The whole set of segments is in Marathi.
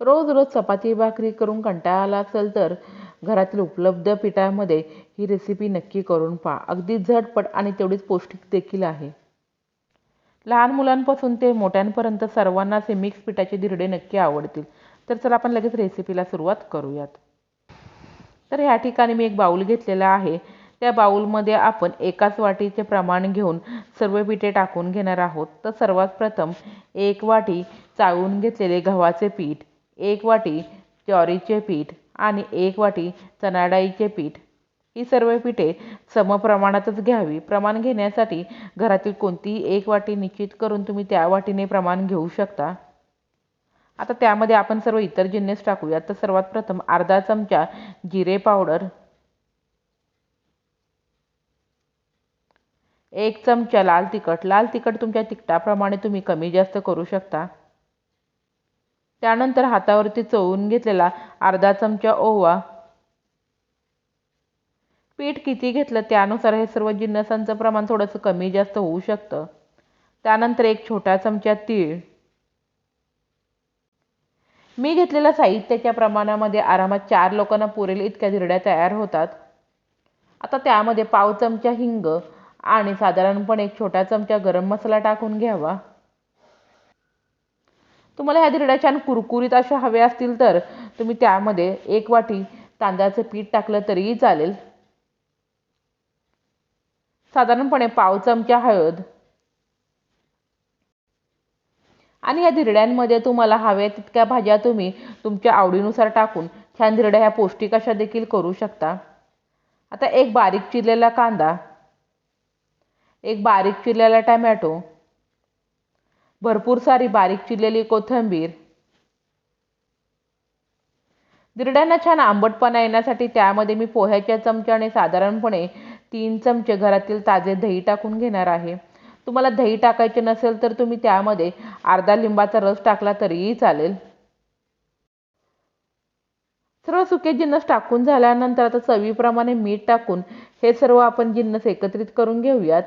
रोज रोज चपाती भाकरी करून कंटाळा आला असेल तर घरातील उपलब्ध पिठामध्ये ही रेसिपी नक्की करून पहा. अगदी झटपट आणि तेवढीच पौष्टिक देखील आहे. लहान मुलांपासून ते मोठ्यांपर्यंत सर्वांनाच हे मिक्स पिठाचे धिरडे नक्की आवडतील. तर चला आपण लगेच रेसिपीला सुरुवात करूयात. तर ह्या ठिकाणी मी एक बाऊल घेतलेला आहे. त्या बाऊलमध्ये आपण एकाच वाटीचे प्रमाण घेऊन सर्व पिठे टाकून घेणार आहोत. तर सर्वात प्रथम एक वाटी चाळून घेतलेले गव्हाचे पीठ एक वाटी ज्वारीचे पीठ आणि एक वाटी चणाडाळीचे पीठ. ही सर्व पिठे समप्रमाणातच घ्यावी. प्रमाण घेण्यासाठी घरातील कोणतीही एक वाटी निश्चित करून तुम्ही त्या वाटीने प्रमाण घेऊ शकता. आता त्यामध्ये आपण सर्व इतर जिन्नस टाकूयात. तर सर्वात प्रथम अर्धा चमचा जिरे पावडर एक चमचा लाल तिखट. लाल तिखट तुमच्या तिखटाप्रमाणे तुम्ही कमी जास्त करू शकता. त्यानंतर हातावरती चोळून घेतलेला अर्धा चमचा ओवा. पीठ किती घेतलं त्यानुसार हे सर्व जिन्नसांचं प्रमाण थोडंसं कमी जास्त होऊ शकतं. त्यानंतर एक छोटा चमचा तीळ. मी घेतलेल्या साहित्याच्या प्रमाणामध्ये आरामात चार लोकांना पुरेल इतक्या धिरड्या तयार होतात. आता त्यामध्ये पाव चमचा हिंग आणि साधारणपणे एक छोटा चमचा गरम मसाला टाकून घ्यावा. तुम्हाला ह्या धिरड्या छान कुरकुरीत अशा हव्या असतील तर तुम्ही त्यामध्ये एक वाटी तांदळाचं पीठ टाकलं तरीही चालेल. साधारणपणे पाव चमचा हळद. आणि या धिरड्यांमध्ये तुम्हाला हव्या तितक्या भाज्या तुम्ही तुमच्या आवडीनुसार टाकून छान धिरड्या ह्या पौष्टिक अशा देखील करू शकता. आता एक बारीक चिरलेला कांदा एक बारीक चिरलेला टमॅटो भरपूर सारी बारीक चिरलेली कोथिंबीर. दिरड्यांना छान आंबटपणा येण्यासाठी त्यामध्ये मी पोह्याच्या चमच्याने साधारणपणे तीन चमचे घरातील ताजे दही टाकून घेणार आहे. तुम्हाला दही टाकायचे नसेल तर तुम्ही त्यामध्ये अर्धा लिंबाचा रस टाकला तरीही चालेल. सर्व सुके जिन्नस टाकून झाल्यानंतर आता चवीप्रमाणे मीठ टाकून हे सर्व आपण जिन्नस एकत्रित करून घेऊयात.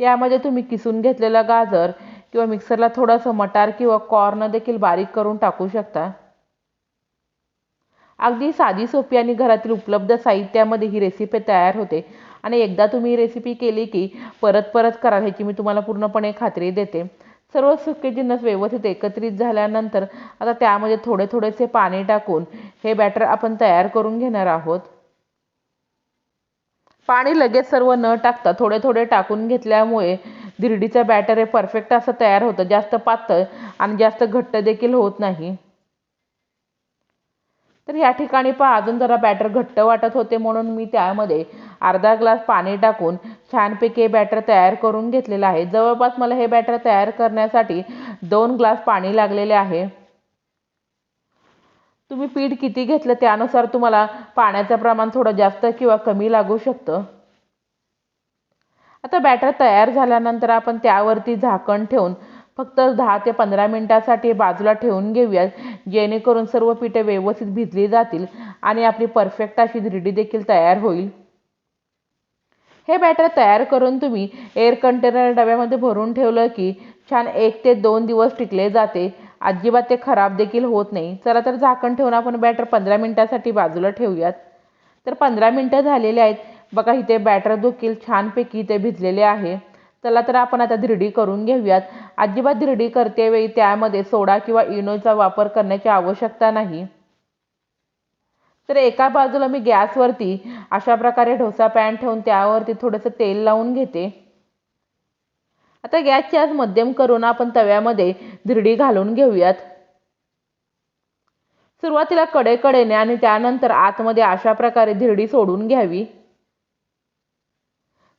यामध्ये तुम्ही किसून घेतलेला गाजर किंवा मिक्सरला थोडंसं मटार किंवा कॉर्न देखील बारीक करून टाकू शकता. अगदी साधी सोपी आणि घरातील उपलब्ध साहित्यामध्ये ही रेसिपी तयार होते. आणि एकदा तुम्ही ही रेसिपी केली की परत परत करा ह्याची मी तुम्हाला पूर्णपणे खात्री देते. सर्व सुके जिन्नस व्यवस्थित एकत्रित झाल्यानंतर आता त्यामध्ये थोडे थोडेसे पाणी टाकून हे बॅटर आपण तयार करून घेणार आहोत. पाणी लगेच सर्व न टाकता थोडे थोडे टाकून घेतल्यामुळे धिरडीचं बॅटर हे परफेक्ट असं तयार होतं. जास्त पातळ आणि जास्त घट्ट देखील होत नाही. तर या ठिकाणी पहा अजून जरा बॅटर घट्ट वाटत होते म्हणून मी त्यामध्ये अर्धा ग्लास पाणी टाकून छानपैकी हे बॅटर तयार करून घेतलेलं आहे. जवळपास मला हे बॅटर तयार करण्यासाठी दोन ग्लास पाणी लागलेले आहे. तुम्ही पीठ किती घेतलं त्यानुसार तुम्हाला पाण्याचं प्रमाण थोडं जास्त किंवा कमी लागू शकतं. आता बॅटर तयार झाल्यानंतर आपण त्यावरती झाकण ठेवून फक्त दहा ते पंधरा मिनटासाठी बाजूला ठेवून घेऊयात जेणेकरून सर्व पिठे व्यवस्थित भिजली जातील आणि आपली परफेक्ट अशी धिरडी देखील तयार होईल. हे बॅटर तयार करून तुम्ही एअर कंटेनर डब्यामध्ये भरून ठेवलं की छान एक ते दोन दिवस टिकले जाते. अजिबात ते खराब देखील होत नाही. चला तर झाकण ठेवून आपण बॅटर पंधरा मिनटासाठी बाजूला ठेवूयात. तर पंधरा मिनटं झालेले आहेत. बघा इथे बॅटर देखील छानपैकी इथे भिजलेले आहे. चला तर आपण आता धिरडी करून घेऊयात. अजिबात धिरडी करतेवेळी त्यामध्ये सोडा किंवा इनोचा वापर करण्याची आवश्यकता नाही. तर एका बाजूला मी गॅसवरती अशा प्रकारे डोसा पॅन ठेवून त्यावरती थोडंसं तेल लावून घेते. आता गॅसची आज मध्यम करून आपण तव्यामध्ये धिरडी घालून घेऊयात. सुरुवातीला कडेकडेने आणि त्यानंतर आतमध्ये अशा प्रकारे धिरडी सोडून घ्यावी.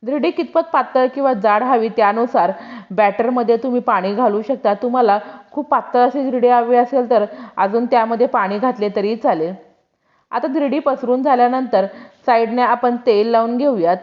धिरडी कितपत पातळ किंवा जाड हवी त्यानुसार बॅटरमध्ये तुम्ही पाणी घालू शकता. तुम्हाला खूप पातळ अशी धिरडी हवी असेल तर अजून त्यामध्ये पाणी घातले तरी चालेल. आता धिरडी पसरून झाल्यानंतर साईडने आपण तेल लावून घेऊयात.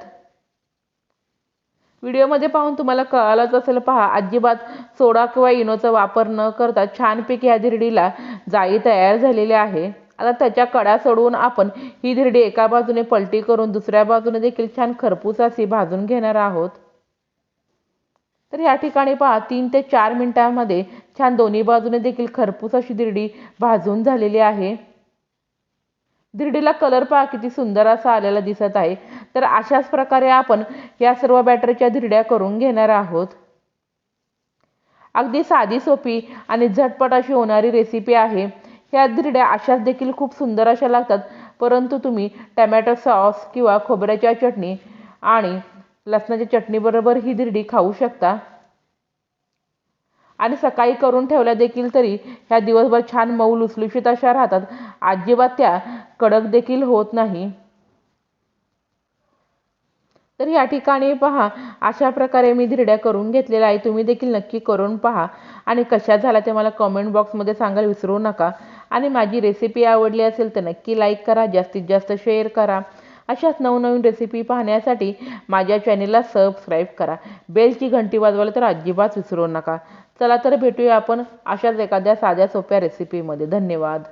व्हिडिओमध्ये पाहून तुम्हाला कळालंच असेल पहा अजिबात सोडा किंवा इनोचा वापर न करता छानपैकी ह्या धिरडीला जाळी तयार झालेली आहे. आता त्याच्या कडा सोडवून आपण ही धिरडी एका बाजूने पलटी करून दुसऱ्या बाजूने देखील छान खरपूस अशी भाजून घेणार आहोत. तर या ठिकाणी पहा तीन ते चार मिनिटांमध्ये छान दोन्ही बाजूने देखील खरपूस अशी धिरडी भाजून झालेली आहे. धिरडीला कलर पहा किती सुंदर असा आलेला दिसत आहे. तर अशाच प्रकारे आपण या सर्व बॅटरीच्या धिरड्या करून घेणार आहोत. अगदी साधी सोपी आणि झटपट अशी होणारी रेसिपी आहे. ह्या धिरड्या अशाच देखील खूप सुंदर अशा लागतात. परंतु तुम्ही टमॅटो सॉस किंवा खोबऱ्याच्या चटणी आणि लसणाच्या चटणीबरोबर ही धिरडी खाऊ शकता. आणि सकाळी करून ठेवल्या देखील तरी ह्या दिवसभर छान मऊ लुसलुशीत अशा राहतात. अजिबात त्या कडक देखील होत नाही. तर या ठिकाणी पहा अशा प्रकारे मी धिरड्या करून घेतलेल्या आहे तुम्ही देखील नक्की करून पहा. आणि कशा झाल्या ते मला कमेंट बॉक्समध्ये सांगायला विसरू नका. आणि माझी रेसिपी आवडली असेल तर नक्की लाईक करा जास्तीत जास्त शेअर करा. अशाच नवनवीन रेसिपी पाहण्यासाठी माझ्या चॅनेलला सबस्क्राईब करा. बेलची घंटी वाजवायला तर अजिबात विसरू नका. चला तर भेटूया आपण अशाच एखाद्या साध्या सोप्या रेसिपीमध्ये धन्यवाद.